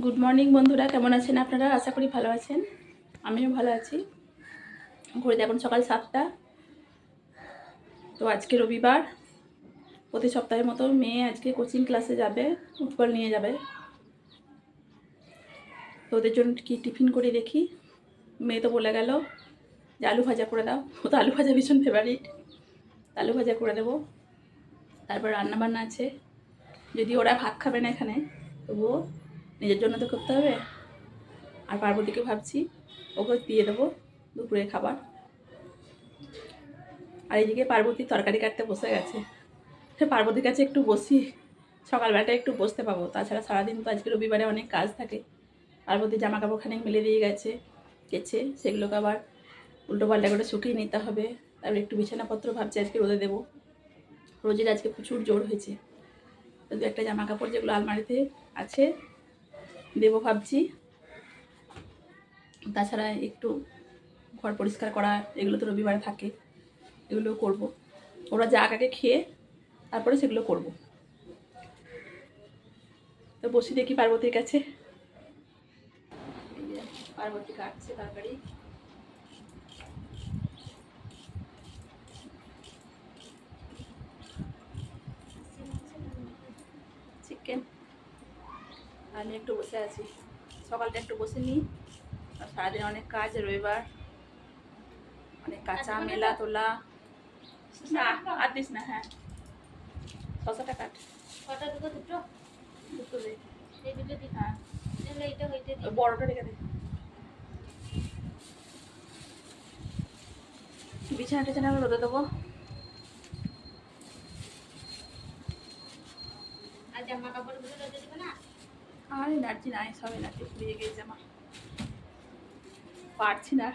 Good morning বন্ধুরা। কেমন আছেন আপনারা? আশা করি ভালো আছেন। আমিও ভালো আছি। ঘুরে এখন সকাল সাতটা। তো আজকে রবিবার। প্রতি সপ্তাহের মতো মেয়ে আজকে কোচিং ক্লাসে যাবে ফুটবল নিয়ে যাবে। তো ওদের জন্য কি টিফিন করে দেখি? মেয়ে তো বলে গেল, যে আলু ভাজা করে দাও। ও তো আলু ভাজা ভীষণ ফেভারিট আলু ভাজা করে দেবো। তারপর রান্নাবান্না আছে। যদি ওরা ভাত খাবে না এখানে, তবুও নিজের জন্য তো করতে হবে। আর পার্বতীকে ভাবছি ওকে দিয়ে দেবো দুপুরে খাবার। আর এইদিকে পার্বতী তরকারি কাটতে বসে গেছে। সে পার্বতীর কাছে একটু বসি সকালবেলাটা একটু বসতে পাবো। তাছাড়া সারাদিন তো আজকে রবিবারে অনেক কাজ থাকে। পার্বতী জামা কাপড় খানিক মেলে দিয়ে গেছে, কেচে, সেগুলোকে আবার উল্টো পাল্টা করে শুকিয়ে নিতে হবে। তারপর একটু বিছানাপত্র ভাবছি আজকে রোদে দেবো। রোজের আজকে প্রচুর জোর হয়েছে। দু একটা জামা কাপড় যেগুলো আলমারিতে আছে দেবো ভাবছি। তাছাড়া একটু ঘর পরিষ্কার করা, এগুলো তো রবিবারে থাকে এগুলোও করব। ওরা যা আগে খেয়ে, তারপরে সেগুলো করব। তো বসি দেখি পার্বতীর কাছে। পার্বতী কাটছে তরকারি চিকেন আমি একটু বসে আছি। সকালটা একটু বসে নিই। আর সারাদিন অনেক কাজ রবিবার। অনেক কাঁচা মেলা তোলা। না আর দিস না হ্যাঁ। শশাটা কাট। কটা দুটো দুটো? দুটো দে। এই দুটো দিন হ্যাঁ। হইতে দিই বড়টা রেখে দে। বিছানা টিছানা আমি রোদে দেবো। আর জামা কাপড়গুলো না আর এনার্জি নাই সব এনার্জি ফুরিয়ে গেছে আমার। পারছি না।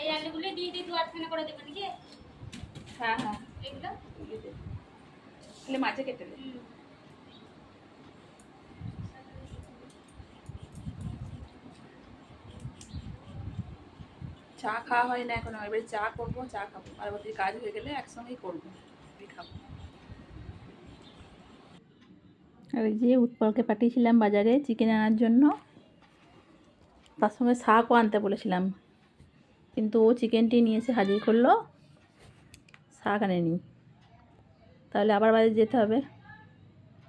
এই আলুগুলো দিয়ে দিয়ে দু আটখানা করে দেবেন কি হ্যাঁ হ্যাঁ। এগুলো। তাহলে মাঝে কেটে দে। হুম। চা খাওয়া হয় না এখনও এবারে চা করব চা খাব। পার্বতীর কাজ হয়ে গেলে একসঙ্গেই করব। খাব। আর এই যে উৎপলকে পাঠিয়েছিলাম বাজারে চিকেন আনার জন্য। তার সঙ্গে শাকও আনতে বলেছিলাম। কিন্তু ও চিকেনটি নিয়ে এসে হাজির করল, শাক আনেনি। তাহলে আবার বাজারে যেতে হবে।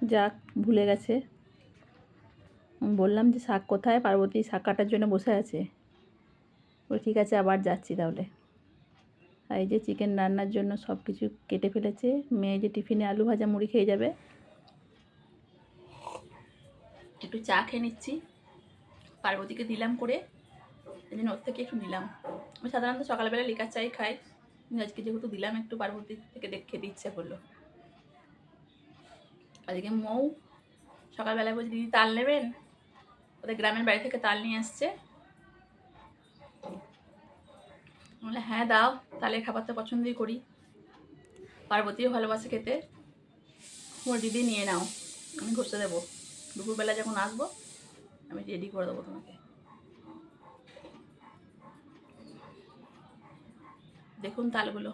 যাক, ভুলে গেছে। বললাম যে শাক কোথায়? পার্বতী শাক কাটার জন্য বসে আছে। ও ঠিক আছে, আবার যাচ্ছি তাহলে। আর এই যে চিকেন রান্নার জন্য সব কিছু কেটে ফেলেছে। মেয়ে যে টিফিনে আলু ভাজা মুড়ি খেয়ে যাবে একটু চা খেয়ে নিচ্ছি। পার্বতীকে দিলাম করে। এই জন্য ওর থেকে একটু নিলাম। আমি সাধারণত সকালবেলা লিকার চাই খাই। কিন্তু আজকে যেহেতু দিলাম একটু পার্বতী থেকে দেখ খেতে ইচ্ছে করল। আজকে মৌ সকালবেলায় বলছি, দিদি তাল নেবেন? ওদের গ্রামের বাড়ি থেকে তাল নিয়ে আসছে। বলে হ্যাঁ দাও। তালের খাবার তো পছন্দই করি। পার্বতীও ভালোবাসে খেতে। ওর দিদি নিয়ে নাও। আমি ঘষে দেবো। দুপুরবেলা যখন আসব, আমি রেডি করে দেবো তোমাকে। দেখুন তালগুলো।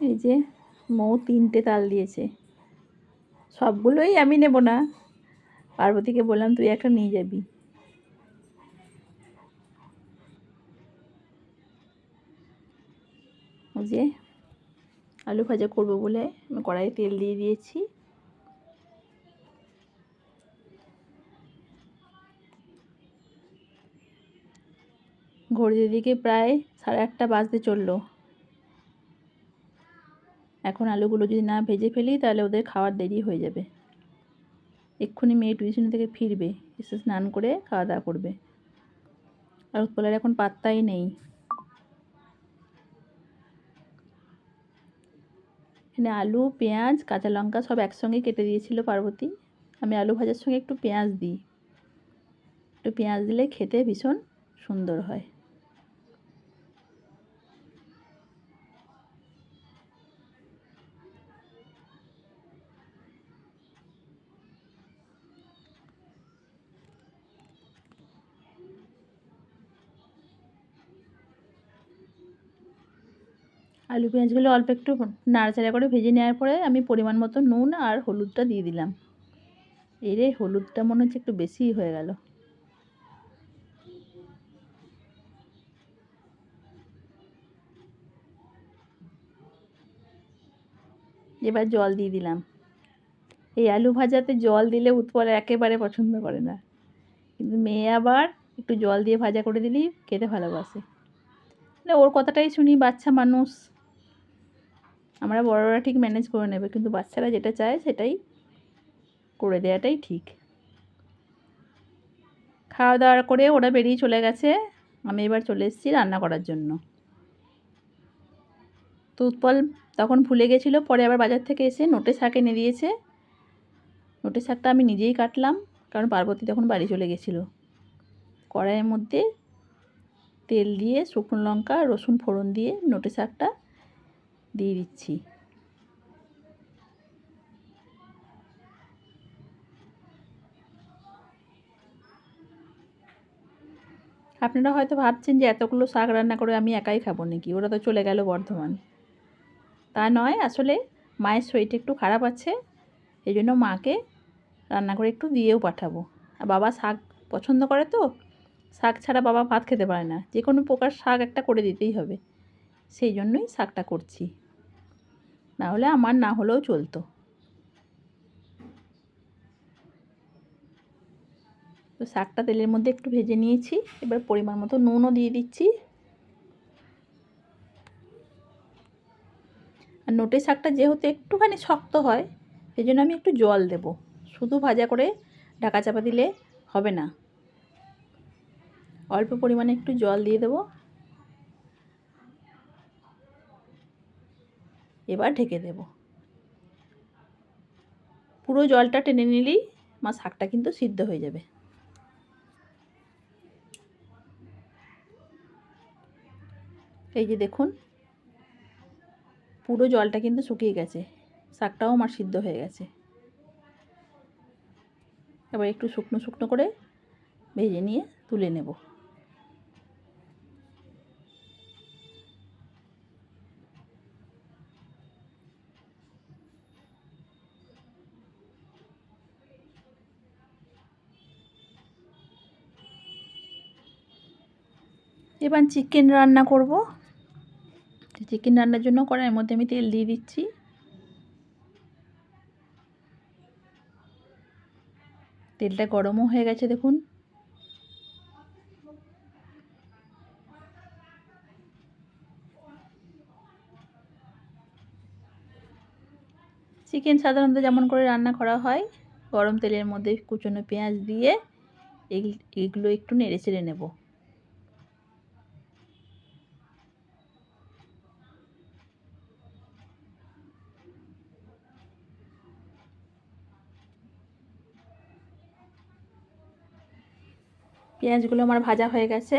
এই যে মৌ তিনটে তাল দিয়েছে। সবগুলোই আমি নেব না। পার্বতীকে বললাম, তুই একটা নিয়ে যাবি। যে আলু ভাজা করব বলে আমি কড়াইয়ে তেল দিয়ে দিয়েছি। ঘড়ির দিকে প্রায় সাড়ে আটটা বাজতে চলল। এখন আলুগুলো যদি না ভেজে ফেলি তাহলে ওদের খাওয়ার দেরি হয়ে যাবে। এক্ষুনি মেয়ে টিউশন থেকে ফিরবে, এসে স্নান করে খাওয়া দাওয়া করবে। আর উৎপলের এখন পাত্তাই নেই। এখানে আলু, পেঁয়াজ, কাঁচা লঙ্কা সব একসঙ্গে কেটে দিয়েছিল পার্বতী। আমি আলু ভাজার সঙ্গে একটু পেঁয়াজ দিই। একটু পেঁয়াজ দিলে খেতে ভীষণ সুন্দর হয়। আলু পেঁয়াজগুলো অল্প একটু নাড়াচাড়া করে ভেজে নেওয়ার পরে আমি পরিমাণ মতো নুন আর হলুদটা দিয়ে দিলাম। এরে হলুদটা মনে হচ্ছে একটু বেশিই হয়ে গেল। এবার জল দিয়ে দিলাম। এই আলু ভাজাতে জল দিলে উৎপল একেবারে পছন্দ করে না। কিন্তু মেয়ে আবার একটু জল দিয়ে ভাজা করে দিলেই খেতে ভালোবাসে। ওর কথাটাই শুনি বাচ্চা মানুষ আমরা বড়রা ঠিক ম্যানেজ করে নেবে, কিন্তু বাচ্চারা যেটা চায় সেটাই করে দেওয়াটাই ঠিক। খাওয়া দাওয়া করে ওরা বেরিয়ে চলে গেছে, আমি এবার চলে এসেছি রান্না করার জন্য। তো উৎপল তখন ভুলে গেছিল, পরে আবার বাজার থেকে এসে নোটে শাক এনে দিয়েছে। নোটে শাকটা আমি নিজেই কাটলাম, কারণ পার্বতী তখন বাড়ি চলে গেছিল। কড়াইয়ের মধ্যে তেল দিয়ে শুকনো লঙ্কা, রসুন ফোড়ন দিয়ে নোটে শাকটা দিয়ে দিচ্ছি। আপনারা হয়তো ভাবছেন যে এতগুলো শাক রান্না করে আমি একাই খাব নাকি? ওরা তো চলে গেল বর্ধমান। তা নয়, আসলে মায়ের শরীরটা একটু খারাপ আছে, এই জন্য মাকে রান্না করে একটু দিয়েও পাঠাবো। আর বাবা শাক পছন্দ করে তো, শাক ছাড়া বাবা ভাত খেতে পারে না। যে কোনো প্রকার শাক একটা করে দিতেই হবে। সেই জন্যই শাকটা করছি। না হলে আমার না হলেও চলতো। তো শাকটা তেলের মধ্যে একটু ভেজে নিয়েছি, এবার পরিমাণ মতো নুনও দিয়ে দিচ্ছি। আর নোটে শাকটা যেহেতু একটুখানি শক্ত হয় সেই জন্য আমি একটু জল দেব। শুধু ভাজা করে ঢাকা চাপা দিলে হবে না। অল্প পরিমাণে একটু জল দিয়ে দেবো। এবার ঢেকে দেব। পুরো জলটা টেনে নিলেই আমার শাকটা কিন্তু সিদ্ধ হয়ে যাবে। এই যে দেখুন, পুরো জলটা কিন্তু শুকিয়ে গেছে, শাকটাও আমার সিদ্ধ হয়ে গেছে। এবার একটু শুকনো শুকনো করে ভেজে নিয়ে তুলে নেব। এবার চিকেন রান্না করব। চিকেন রান্নার জন্য কড়াইয়ের মধ্যে আমি তেল দিয়ে দিচ্ছি। তেলটা গরমও হয়ে গেছে, দেখুন। চিকেন সাধারণত যেমন করে রান্না করা হয়, গরম তেলের মধ্যে কুচনো পেঁয়াজ দিয়ে এগুলো একটু নেড়ে চেড়ে নেব। পেঁয়াজগুলো আমার ভাজা হয়ে গেছে।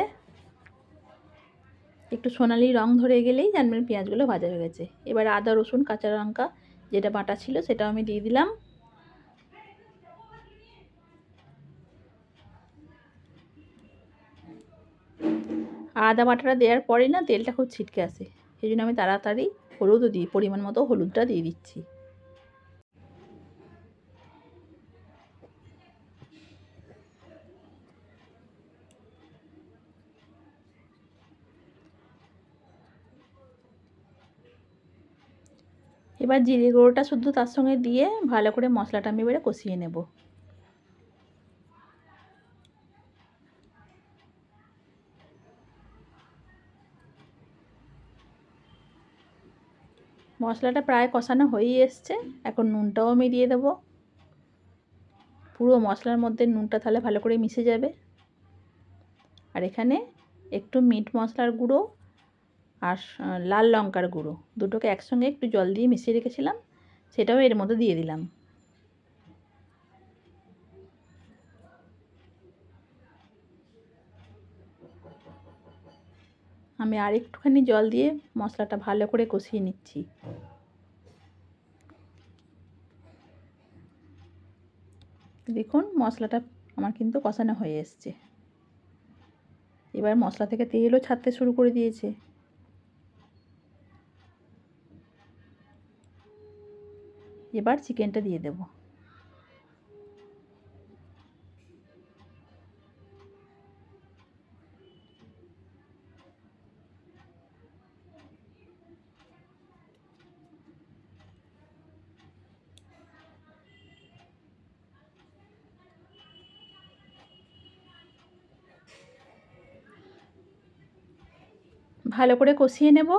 একটু সোনালি রং ধরে গেলেই জানবেন পেঁয়াজগুলো ভাজা হয়ে গেছে। এবার আদা, রসুন, কাঁচা লঙ্কা, যেটা বাটা ছিল সেটাও আমি দিয়ে দিলাম। আদা বাটাটা দেওয়ার পরে না তেলটা খুব ছিটকে আসে। সেই জন্য আমি তাড়াতাড়ি হলুদও দিই, পরিমাণ মতো হলুদটা দিয়ে দিচ্ছি। এবার জিরে গুঁড়োটা শুদ্ধ তার সঙ্গে দিয়ে ভালো করে মশলাটা আমি এবারে কষিয়ে নেব। মশলাটা প্রায় কষানো হয়েই এসছে। এখন নুনটাও আমি দিয়ে দেবো। পুরো মশলার মধ্যে নুনটা তাহলে ভালো করে মিশে যাবে। আর এখানে একটু মিট মশলার গুঁড়ো আর লাল লঙ্কার গুঁড়ো। দুটোকে একসঙ্গে একটু জল দিয়ে মিশিয়ে রেখেছিলাম, সেটাও এর মধ্যে দিয়ে দিলাম। আমি আর একটুখানি জল দিয়ে মশলাটা ভালো করে কষিয়ে নিচ্ছি। দেখুন, মশলাটা আমার কিন্তু কষানো হয়ে এসছে। এবার মশলা থেকে তেলও ছাড়তে শুরু করে দিয়েছে। এবার চিকেনটা দিয়ে দেবো। ভালো করে কষিয়ে নেব।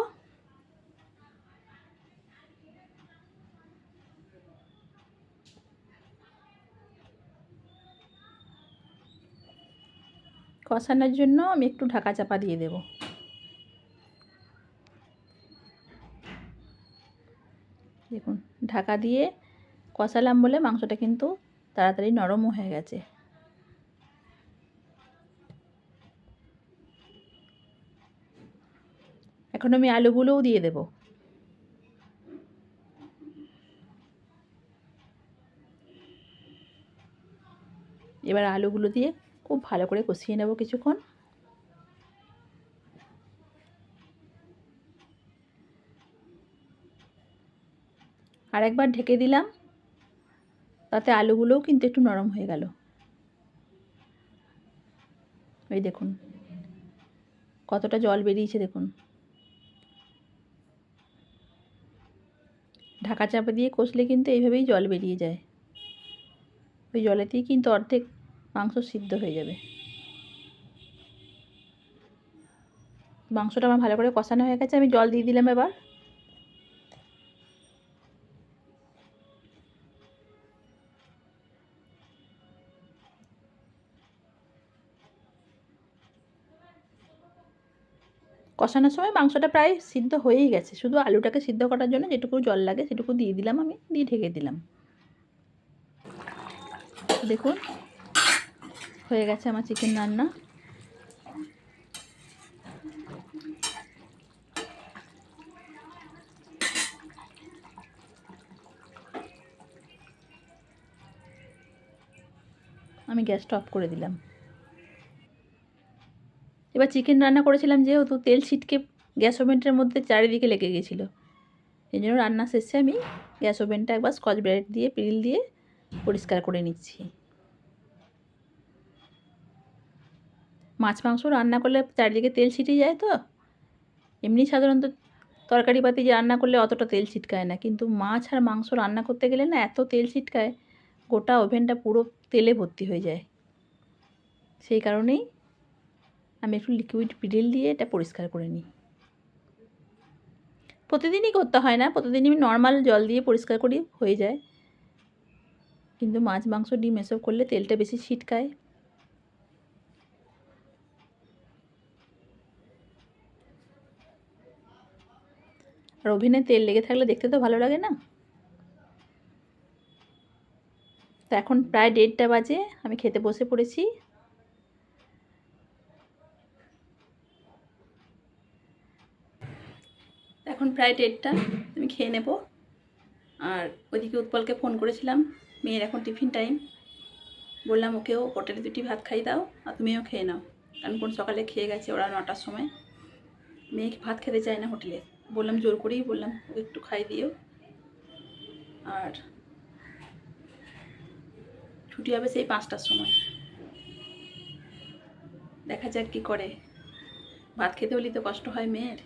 কষানোর জন্য আমি একটু ঢাকা চাপা দিয়ে দেব। দেখুন, ঢাকা দিয়ে কষালাম বলে মাংসটা কিন্তু তাড়াতাড়ি নরমও হয়ে গেছে। এখন আমি আলুগুলোও দিয়ে দেব। এবার আলুগুলো দিয়ে খুব ভালো করে কষিয়ে নেব কিছুক্ষণ। আর একবার ঢেকে দিলাম, তাতে আলুগুলোও কিন্তু একটু নরম হয়ে গেল। ওই দেখুন, কতটা জল বেরিয়েছে দেখুন। ঢাকা চাপা দিয়ে কষলে কিন্তু এইভাবেই জল বেরিয়ে যায়। ওই জলেতেই কিন্তু অর্ধেক মাংস সিদ্ধ হয়ে যাবে। মাংসটা আমার ভালো করে কষানো হয়ে গেছে, আমি জল দিয়ে দিলাম এবার। কষানোর সময় মাংসটা প্রায় সিদ্ধ হয়েই গেছে, শুধু আলুটাকে সিদ্ধ করার জন্য যেটুকু জল লাগে সেটুকু দিয়ে দিলাম আমি, দিয়ে ঢেকে দিলাম। দেখুন হয়ে গেছে আমার চিকেন রান্না। আমি গ্যাসটা অফ করে দিলাম। এবার চিকেন রান্না করেছিলাম যেহেতু তেল ছিটকে গ্যাস ওভেনটার মধ্যে চারিদিকে লেগে গেছিল। এই জন্য রান্না শেষে আমি গ্যাস ওভেনটা একবার স্কচ ব্রাইট দিয়ে পিল দিয়ে পরিষ্কার করে নিচ্ছি। মাছ, মাংস রান্না করলে চারিদিকে তেল ছিটে যায় তো? এমনি সাধারণত তরকারি পাতি যে রান্না করলে অতটা তেল ছিটকায় না। কিন্তু মাছ আর মাংস রান্না করতে গেলে না এত তেল ছিটকায়, গোটা ওভেনটা পুরো তেলে ভর্তি হয়ে যায়। সেই কারণেই আমি একটু লিকুইড পিডিল দিয়ে এটা পরিষ্কার করে নিই। প্রতিদিনই করতে হয় না, প্রতিদিনই আমি নর্মাল জল দিয়ে পরিষ্কার করি, হয়ে যায়। কিন্তু মাছ, মাংস, ডিম এসব করলে তেলটা বেশি ছিটকায়। আর ওভেনে তেল লেগে থাকলে দেখতে তো ভালো লাগে না? তো এখন প্রায় দেড়টা বাজে, আমি খেতে বসে পড়েছি। এখন প্রায় দেড়টা, আমি খেয়ে নেব। আর ওইদিকে উৎপলকে ফোন করেছিলাম, মেয়ের এখন টিফিন টাইম। বললাম, ওকেও হোটেলে দুটি ভাত খাই দাও আর তুমিও খেয়ে নাও। কারণ কোন সকালে খেয়ে গেছে ওরা নটার সময়। মেয়ে ভাত খেতে চায় না হোটেলে। বললাম জোর করেই বললাম, একটু খাই দিও। আর ছুটি হবে সেই পাঁচটার সময়। দেখা যাক কী করে। ভাত খেতে হলেই তো কষ্ট হয় মেয়ের।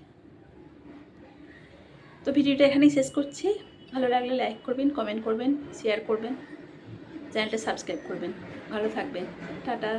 তো ভিডিওটা এখানেই শেষ করছি। ভালো লাগলে লাইক করবেন কমেন্ট করবেন শেয়ার করবেন। চ্যানেলটা সাবস্ক্রাইব করবেন। ভালো থাকবেন। টাটা।